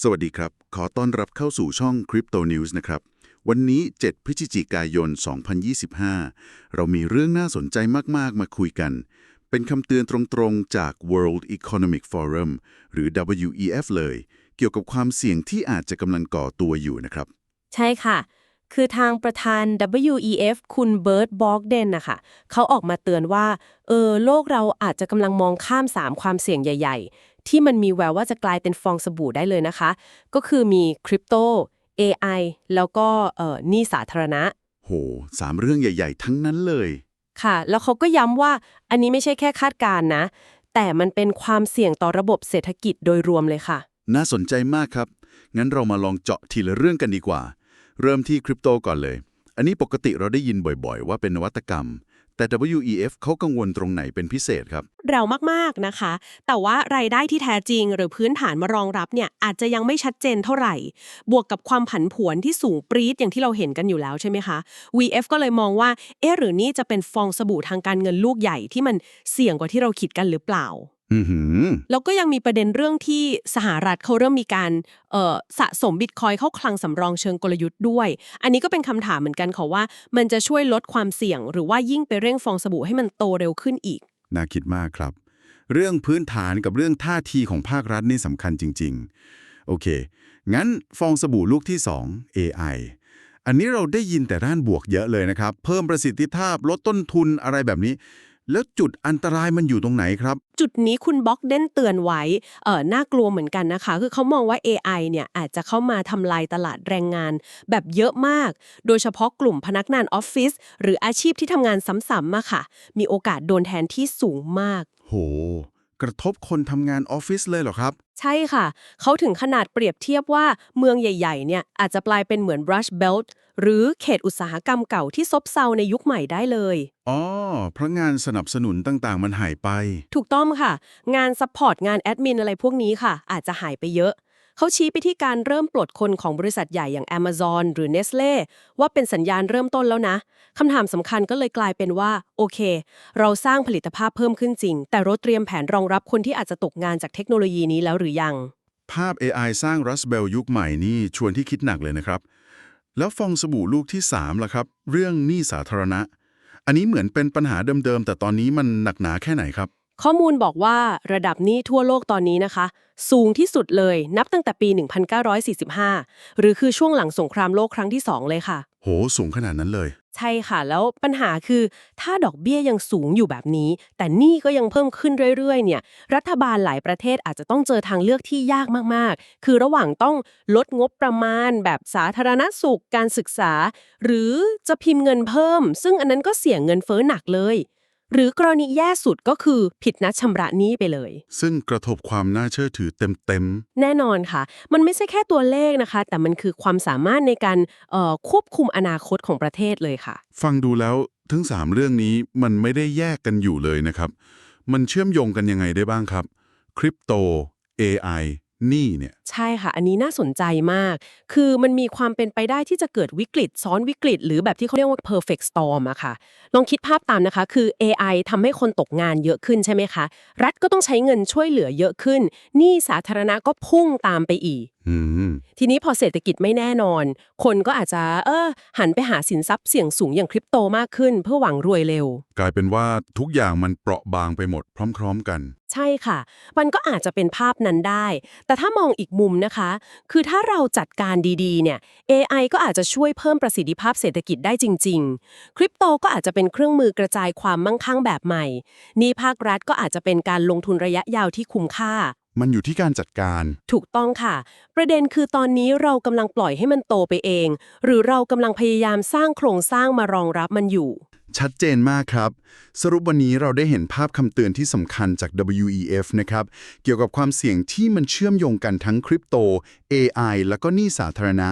สวัสดีครับ ขอต้อนรับเข้าสู่ช่อง Crypto News นะครับ วันนี้ 7 พฤศจิกายน 2025 เรามีเรื่องน่าสนใจมาก ๆ มาคุยกัน เป็นคำเตือนตรงๆ จาก World Economic Forum หรือ WEF เลย เกี่ยวกับความเสี่ยงที่อาจจะกำลังก่อตัวอยู่นะครับ ใช่ค่ะ คือทางประธาน WEF คุณเบิร์ตบอกเดนนะคะเขาออกมาเตือนว่า เออ โลกเราอาจจะกำลังมองข้าม 3 ความเสี่ยงใหญ่ ๆ ที่มันมีแววว่าจะกลายเป็นฟองสบู่ได้เลยนะคะ ก็คือมีคริปโต AI แล้วก็เอ่อหนี้สาธารณะ โหสามเรื่องใหญ่ ๆ ทั้งนั้นเลย ค่ะ แล้วเขาก็ย้ำว่าอันนี้ไม่ใช่แค่คาดการณ์นะ แต่มันเป็นความเสี่ยงต่อระบบเศรษฐกิจโดยรวมเลยค่ะ น่าสนใจมากครับ งั้นเรามาลองเจาะทีละเรื่องกันดีกว่า เริ่มที่คริปโตก่อนเลย อันนี้ปกติเราได้ยินบ่อย ๆ ว่าเป็นนวัตกรรม แต่ WEF เขากังวลตรงไหนเป็นพิเศษครับ เราวมากๆนะคะ แต่ว่ารายได้ที่แท้จริง หรือพื้นฐานมารองรับเนี่ยอาจจะยังไม่ชัดเจนเท่าไหร่ บวกกับความผันผวนที่สูงปรี๊ดอย่างที่เราเห็นกันอยู่แล้วใช่ไหมคะ VF ก็เลยมองว่า เอ๊ะหรือนี่จะเป็นฟองสบู่ทางการเงินลูกใหญ่ที่มันเสี่ยงกว่าที่เราคิดกันหรือเปล่า แล้วก็ยังมีประเด็นเรื่องที่สหรัฐเขาเริ่มมีการเอ่อสะสมบิตคอยเข้าคลังสำรองเชิงกลยุทธ์ด้วย อันนี้ก็เป็นคำถามเหมือนกันค่ะว่า มันจะช่วยลดความเสี่ยง หรือว่ายิ่งไปเร่งฟองสบู่ให้มันโตเร็วขึ้นอีก น่าคิดมากครับ เรื่องพื้นฐานกับเรื่องท่าทีของภาครัฐนี่สำคัญจริง ๆ โอเค งั้นฟองสบู่ลูกที่ 2 AI อันนี้เราได้ยินแต่ด้านบวกเยอะเลยนะครับ เพิ่มประสิทธิภาพลดต้นทุนอะไรแบบนี้ แล้วจุดอันตรายมันอยู่ตรงไหนครับ จุดนี้คุณบล็อกเด้นเตือนไว้เออน่ากลัวเหมือนกันนะคะ คือเขามองว่า AI เนี่ยอาจจะเข้ามาทำลายตลาดแรงงาน แบบเยอะมาก โดยเฉพาะกลุ่มพนักงานออฟฟิศหรืออาชีพที่ทำงานซ้ำๆมาค่ะ มีโอกาสโดนแทนที่สูงมาก โห กระทบคนทำงานออฟฟิศเลยเหรอครับใช่ค่ะ เขาถึงขนาดเปรียบเทียบว่าเมืองใหญ่ ๆ เนี่ยอาจจะกลายเป็นเหมือน Rush Belt หรือเขตอุตสาหกรรมเก่าที่ซบเซาในยุคใหม่ได้เลยอ๋อเพราะงานสนับสนุนต่างๆ มันหายไป ถูกต้องค่ะ งานซัพพอร์ตงานแอดมินอะไรพวกนี้ค่ะ อาจจะหายไปเยอะ เขาชี้ไปที่การเริ่มปลดคนของบริษัทใหญ่อย่าง Amazon หรือ Nestle ว่าเป็นสัญญาณเริ่มต้นแล้วนะคำถามสำคัญก็เลยกลายเป็นว่า โอเค เราสร้างผลิตภาพเพิ่มขึ้นจริง แต่เราเตรียมแผนรองรับคนที่อาจจะตกงานจากเทคโนโลยีนี้แล้วหรือยัง ภาพ AI สร้างรัสเบลยุคใหม่นี่ชวนที่คิดหนักเลยนะครับ แล้วฟองสบู่ลูกที่3ล่ะครับ เรื่องหนี้สาธารณะ อันนี้เหมือนเป็นปัญหาเดิมๆ แต่ตอนนี้มันหนักหนาแค่ไหนครับ ข้อมูลบอกว่าระดับหนี้ทั่วโลกตอนนี้นะคะ สูงที่สุดเลยนับตั้งแต่ปี 1945 หรือคือช่วงหลังสงครามโลกครั้งที่ 2 เลยค่ะ โหสูงขนาดนั้นเลย ใช่ค่ะ แล้วปัญหาคือถ้าดอกเบี้ยยังสูงอยู่แบบนี้ แต่หนี้ก็ยังเพิ่มขึ้นเรื่อยๆ เนี่ย รัฐบาลหลายประเทศอาจจะต้องเจอทางเลือกที่ยากมากๆ คือระหว่างต้องลดงบประมาณ แบบสาธารณสุขการศึกษา หรือจะพิมพ์เงินเพิ่ม ซึ่งอันนั้นก็เสี่ยงเงินเฟ้อหนักเลย หรือกรณีแย่สุดก็คือผิดนัดชำระหนี้ไปเลย ซึ่งกระทบความน่าเชื่อถือเต็มแน่นอนค่ะ มันไม่ใช่แค่ตัวเลขนะคะ แต่มันคือความสามารถในการเอ่อควบคุมอนาคตของประเทศเลยค่ะ ๆ ฟังดูแล้วทั้ง 3 เรื่องนี้มันไม่ได้แยกกันอยู่เลยนะครับ มันเชื่อมโยงกันยังไงได้บ้างครับคริปโต AI หนี่เนี่ย ใช่ค่ะ อันนี้น่าสนใจมาก คือมันมีความเป็นไปได้ที่จะเกิดวิกฤต ซ้อนวิกฤต หรือแบบที่เขาเรียกว่า perfect storm อะค่ะ ลองคิดภาพตามนะคะ คือ AI ทำให้คนตกงานเยอะขึ้นใช่ไหมคะ รัฐก็ต้องใช้เงินช่วยเหลือเยอะขึ้น หนี้สาธารณะก็พุ่งตามไปอีกอืมทีนี้พอเศรษฐกิจไม่แน่นอน คนก็อาจจะเออหันไปหาสินทรัพย์เสี่ยงสูงอย่างคริปโตมากขึ้น เพื่อหวังรวยเร็ว กลายเป็นว่าทุกอย่างมันเปราะบางไปหมดพร้อม ๆ กัน ใช่ค่ะ มันก็อาจจะเป็นภาพนั้นได้ แต่ถ้ามองอีกมุมนะคะ คือถ้าเราจัดการดีๆ เนี่ย AI ก็อาจจะช่วยเพิ่มประสิทธิภาพเศรษฐกิจได้จริง ๆ คริปโตก็อาจจะเป็นเครื่องมือกระจายความมั่งคั่งแบบใหม่หนี่ภาครัฐก็อาจจะเป็นการลงทุนระยะยาวที่คุ้มค่า มันอยู่ที่การจัดการ ถูกต้องค่ะ ประเด็นคือตอนนี้เรากำลังปล่อยให้มันโตไปเอง หรือเรากำลังพยายามสร้างโครงสร้างมารองรับมันอยู่ ชัดเจนมากครับ สรุปวันนี้เราได้เห็นภาพคำเตือนที่สำคัญจาก WEF นะครับ เกี่ยวกับความเสี่ยงที่มันเชื่อมโยงกันทั้งคริปโต AI แล้วก็หนี้สาธารณะ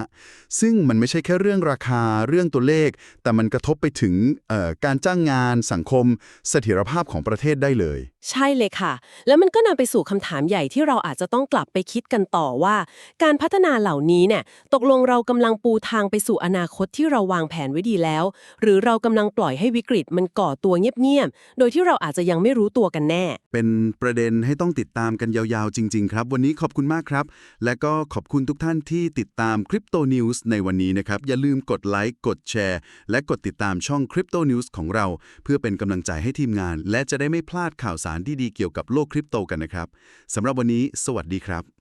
ซึ่งมันไม่ใช่แค่เรื่องราคาเรื่องตัวเลข แต่มันกระทบไปถึงเอ่อการจ้างงาน สังคม เสถียรภาพของประเทศได้เลย ใช่เลยค่ะ แล้วมันก็นำไปสู่คำถามใหญ่ที่เราอาจจะต้องกลับไปคิดกันต่อว่า การพัฒนาเหล่านี้เนี่ยตกลงเรากำลังปูทางไปสู่อนาคตที่เราวางแผนไว้ดีแล้ว หรือเรากำลังปล่อยให้วิกฤตมันก่อตัวเงียบๆโดยที่เราอาจจะยังไม่รู้ตัวกันแน่ เป็นประเด็นให้ต้องติดตามกันยาวๆ จริง ๆ ครับ วันนี้ขอบคุณมากครับ และก็ขอบคุณทุกท่านที่ติดตาม Crypto News ในวันนี้นะครับ อย่าลืมกดไลค์ กดแชร์ และกดติดตามช่อง Crypto News ของเรา เพื่อเป็นกำลังใจให้ทีมงาน และจะได้ไม่พลาดข่าวสารดีๆเกี่ยวกับโลกคริปโตกันนะครับสำหรับวันนี้ สวัสดีครับ